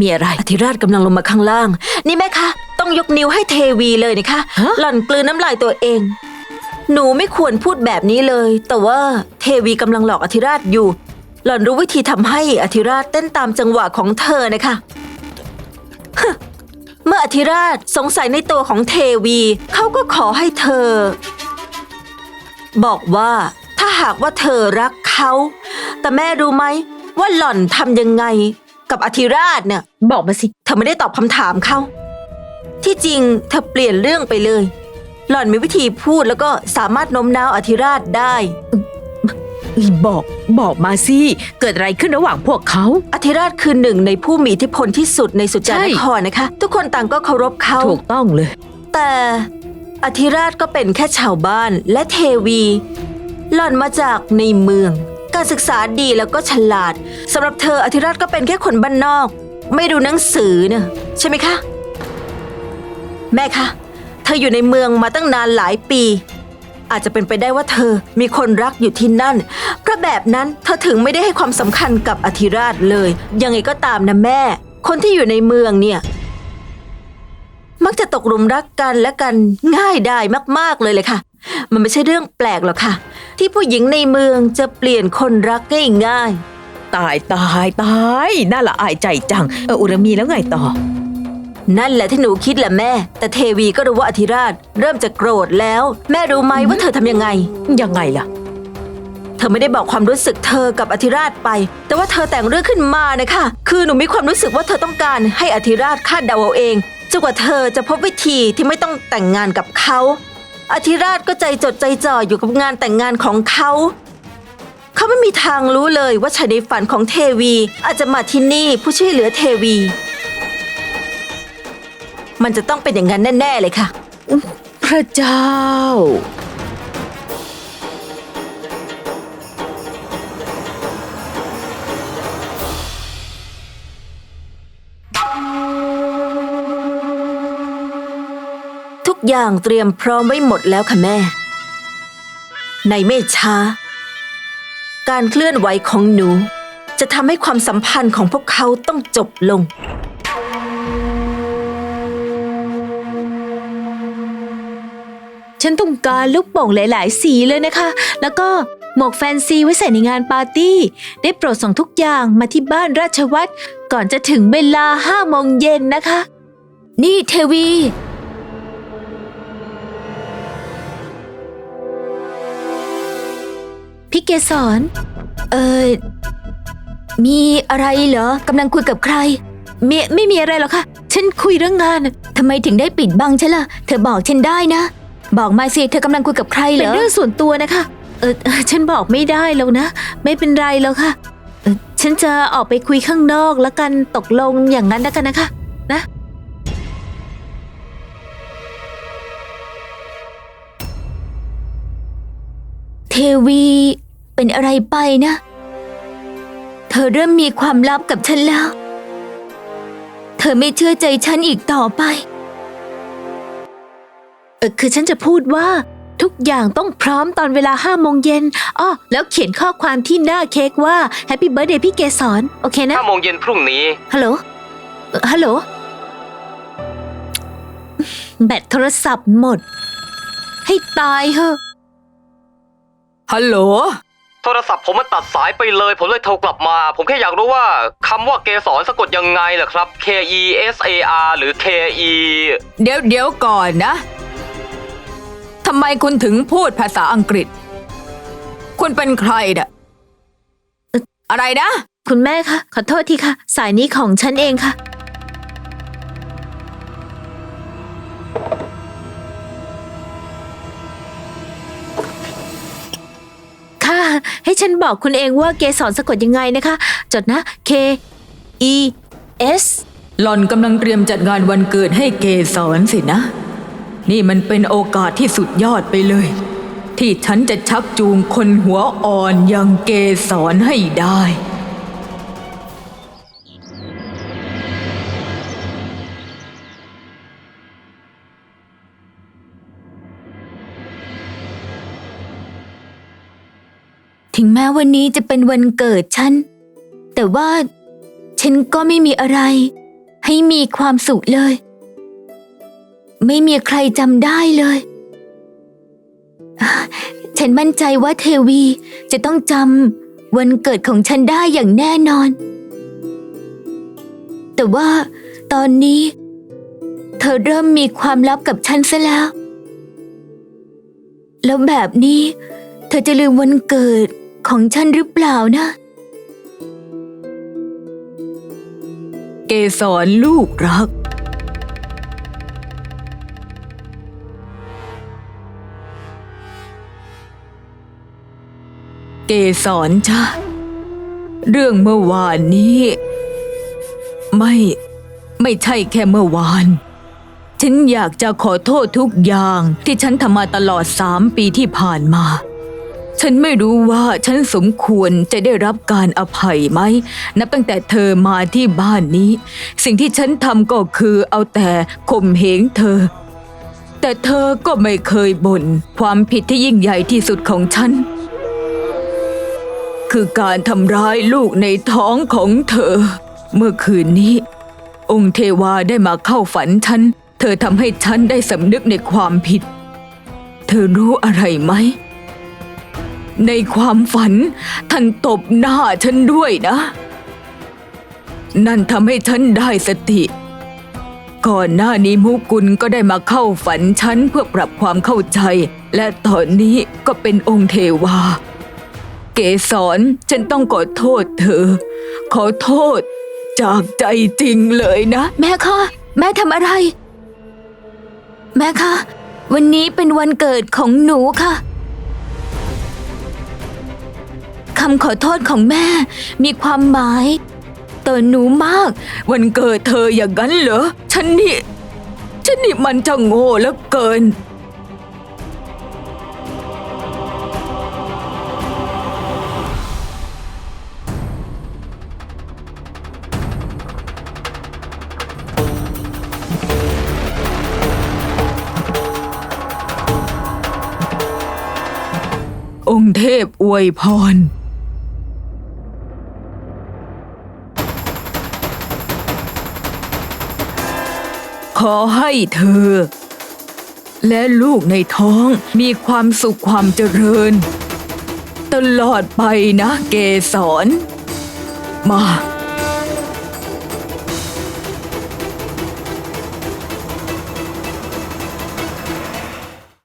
มีอะไรอธิราชกำลังลงมาข้างล่าง นี่แม่คะ ต้องยกนิ้วให้เทวีเลยนะคะ ฮะ หล่อนกลืนน้ำลายตัวเอง หนูไม่ควรพูดแบบนี้เลย แต่ว่าเทวีกำลังหลอกอธิราชอยู่ หล่อนรู้วิธีทำให้อธิราชเต้นตามจังหวะของเธอนะคะฮะเมื่ออธิราชสงสัยในตัวของเทวีเขาก็ขอให้เธอ บอกว่าถ้าหากว่าเธอรักเขา แต่แม่รู้ไหม ว่าหล่อนทำยังไงกับอธิราชเนี่ย บอกมาสิ เธอไม่ได้ตอบคำถามเขาที่จริงเธอเปลี่ยนเรื่องไปเลย หล่อนมีวิธีพูดแล้วก็สามารถโน้มน้าวอธิราชได้บอกบอกมาสิ เกิดอะไรขึ้นระหว่างพวกเขา อธิราชคือหนึ่งในผู้มีอิทธิพลที่สุดในสุจาใช่นครนะคะ ทุกคนต่างก็เคารพเขาถูกต้องเลย แต่อธิราชก็เป็นแค่ชาวบ้านและเทวี หล่อนมาจากในเมือง การศึกษาดีแล้วก็ฉลาดสำหรับเธออธิราชก็เป็นแค่คนบ้านนอก ไม่ดูหนังสือเนะใช่ไหมคะ แม่คะเธออยู่ในเมืองมาตั้งนานหลายปี อาจจะเป็นไปได้ว่าเธอมีคนรักอยู่ที่นั่น เพราะแบบนั้นเธอถึงไม่ได้ให้ความสำคัญกับอธิราชเลย ยังไงก็ตามนะแม่ คนที่อยู่ในเมืองเนี่ย มักจะตกหลุมรักกันและกันง่ายได้มากๆเลยเลยค่ะ มันไม่ใช่เรื่องแปลกหรอกค่ะ ที่ผู้หญิงในเมืองจะเปลี่ยนคนรักง่ายตายตายตายน่าละอายใจจังเอออุรมีแล้วไงต่อๆนั่นแหละที่หนูคิดแหละแม่ แต่เทวีก็รู้ว่าอธิราช เริ่มจะโกรธแล้ว แม่รู้ไหมว่าเธอทำยังไง ยังไงล่ะ เธอไม่ได้บอกความรู้สึกเธอกับอธิราชไป แต่ว่าเธอแต่งเรื่องขึ้นมานะคะ คือหนูมีความรู้สึกว่าเธอต้องการให้อธิราชคาดเดาเอาเองจนกว่าเธอจะพบวิธีที่ไม่ต้องแต่งงานกับเขา อธิราชก็ใจจดใจจ่ออยู่กับงานแต่งงานของเขา เขาไม่มีทางรู้เลยว่าชายในฝันของเทวีอาจจะมาที่นี่ผู้ช่วยเหลือเทวี มันจะต้องเป็นอย่างนั้นแน่ ๆ เลยค่ะ พระเจ้า อย่างเตรียมพร้อมไว้หมดแล้วค่ะแม่ ในไม่ช้า การเคลื่อนไหวของหนู จะทำให้ความสัมพันธ์ของพวกเขาต้องจบลง ฉันต้องการลูกโป่งหลาย ๆ สีเลยนะคะ แล้วก็หมวกแฟนซีไว้ใส่ในงานปาร์ตี้ ได้โปรดส่งทุกอย่างมาที่บ้านราชวัตรก่อนจะถึงเวลาห้าโมงเย็นนะคะ นี่เทวี พี่เกสรเออมีอะไรเหรอกำลังคุยกับใครมีไม่มีอะไรหรอกค่ะ ฉันคุยเรื่องงานทำไมถึงได้ปิดบังฉันล่ะ เธอบอกฉันได้นะ บอกมาสิเธอกำลังคุยกับใครเหรเป็นอเรื่องส่วนตัวนะคะเออเออฉันบอกไม่ได้แล้วนะ ไม่เป็นไรแล้วค่ะเออฉันจะออกไปคุยข้างนอกแล้วกันตกลงอย่างนั้นแล้วกันนะคะ นะเทวี เป็นอะไรไปนะ เธอเริ่มมีความลับกับฉันแล้ว เธอไม่เชื่อใจฉันอีกต่อไปเออคือฉันจะพูดว่า ทุกอย่างต้องพร้อมตอนเวลาห้าโมงเย็นอ้อแล้วเขียนข้อความที่หน้าเค้กว่า Happy Birthday พี่เกสรโอเคนะห้าโมงเย็นพรุ่งนี้ ฮัลโหลเอ่อฮัลโหล แบตโทรศัพท์หมด ให้ตายเหอะ ฮัลโหล โทรศัพท์ผมมันตัดสายไปเลย ผมเลยโทรกลับมา ผมแค่อยากรู้ว่าคำว่าเกสรสะกดยังไงล่ะครับ K E S A R หรือ K E เดี๋ยวเดี๋ยวก่อนนะ ทำไมคุณถึงพูดภาษาอังกฤษ คุณเป็นใครน่ะอะไรนะ คุณแม่คะขอโทษทีค่ะ สายนี้ของฉันเองค่ะ ให้ฉันบอกคุณเองว่าเกสรสะกดยังไงนะคะ จดนะ K E S หล่อนกำลังเตรียมจัดงานวันเกิดให้เกสรสินะ นี่มันเป็นโอกาสที่สุดยอดไปเลย ที่ฉันจะชักจูงคนหัวอ่อนอย่างเกสรให้ได้ ถึงแม้วันนี้จะเป็นวันเกิดฉัน แต่ว่าฉันก็ไม่มีอะไร ให้มีความสุขเลย ไม่มีใครจำได้เลย ฉันมั่นใจว่าเทวีจะต้องจำวันเกิดของฉันได้อย่างแน่นอน แต่ว่าตอนนี้ เธอเริ่มมีความลับกับฉันซะแล้ว แล้วแบบนี้ เธอจะลืมวันเกิด ของฉันหรือเปล่านะ เกสรลูกรัก เกสรจ้าเรื่องเมื่อวานนี้ ไม่ไม่ใช่แค่เมื่อวาน ฉันอยากจะขอโทษทุกอย่างที่ฉันทำมาตลอดสามปีที่ผ่านมา ฉันไม่รู้ว่าฉันสมควรจะได้รับการอภัยไหม นับตั้งแต่เธอมาที่บ้านนี้ สิ่งที่ฉันทำก็คือเอาแต่ข่มเหงเธอ แต่เธอก็ไม่เคยบ่นความผิดที่ยิ่งใหญ่ที่สุดของฉัน คือการทำร้ายลูกในท้องของเธอ เมื่อคืนนี้ องค์เทวาได้มาเข้าฝันฉัน เธอทำให้ฉันได้สำนึกในความผิด เธอรู้อะไรไหม ในความฝัน ท่านตบหน้าฉันด้วยนะ นั่นทำให้ฉันได้สติ ก่อนหน้านี้มุกุลก็ได้มาเข้าฝันฉันเพื่อปรับความเข้าใจ และตอนนี้ก็เป็นองค์เทวา เกสรฉันต้องขอโทษเธอ ขอโทษ จากใจจริงเลยนะ แม่คะแม่ทำอะไร แม่คะวันนี้เป็นวันเกิดของหนูค่ะ คำขอโทษของแม่ มีความหมายต่อหนูมาก วันเกิดเธออย่างนั้นเหรอ ฉันนี่ ฉันนี่มันจะโง่เหลือเกิน องค์เทพอวยพร อให้เธอ และลูกในท้องมีความสุขความเจริญ ตลอดไปนะเกสรมา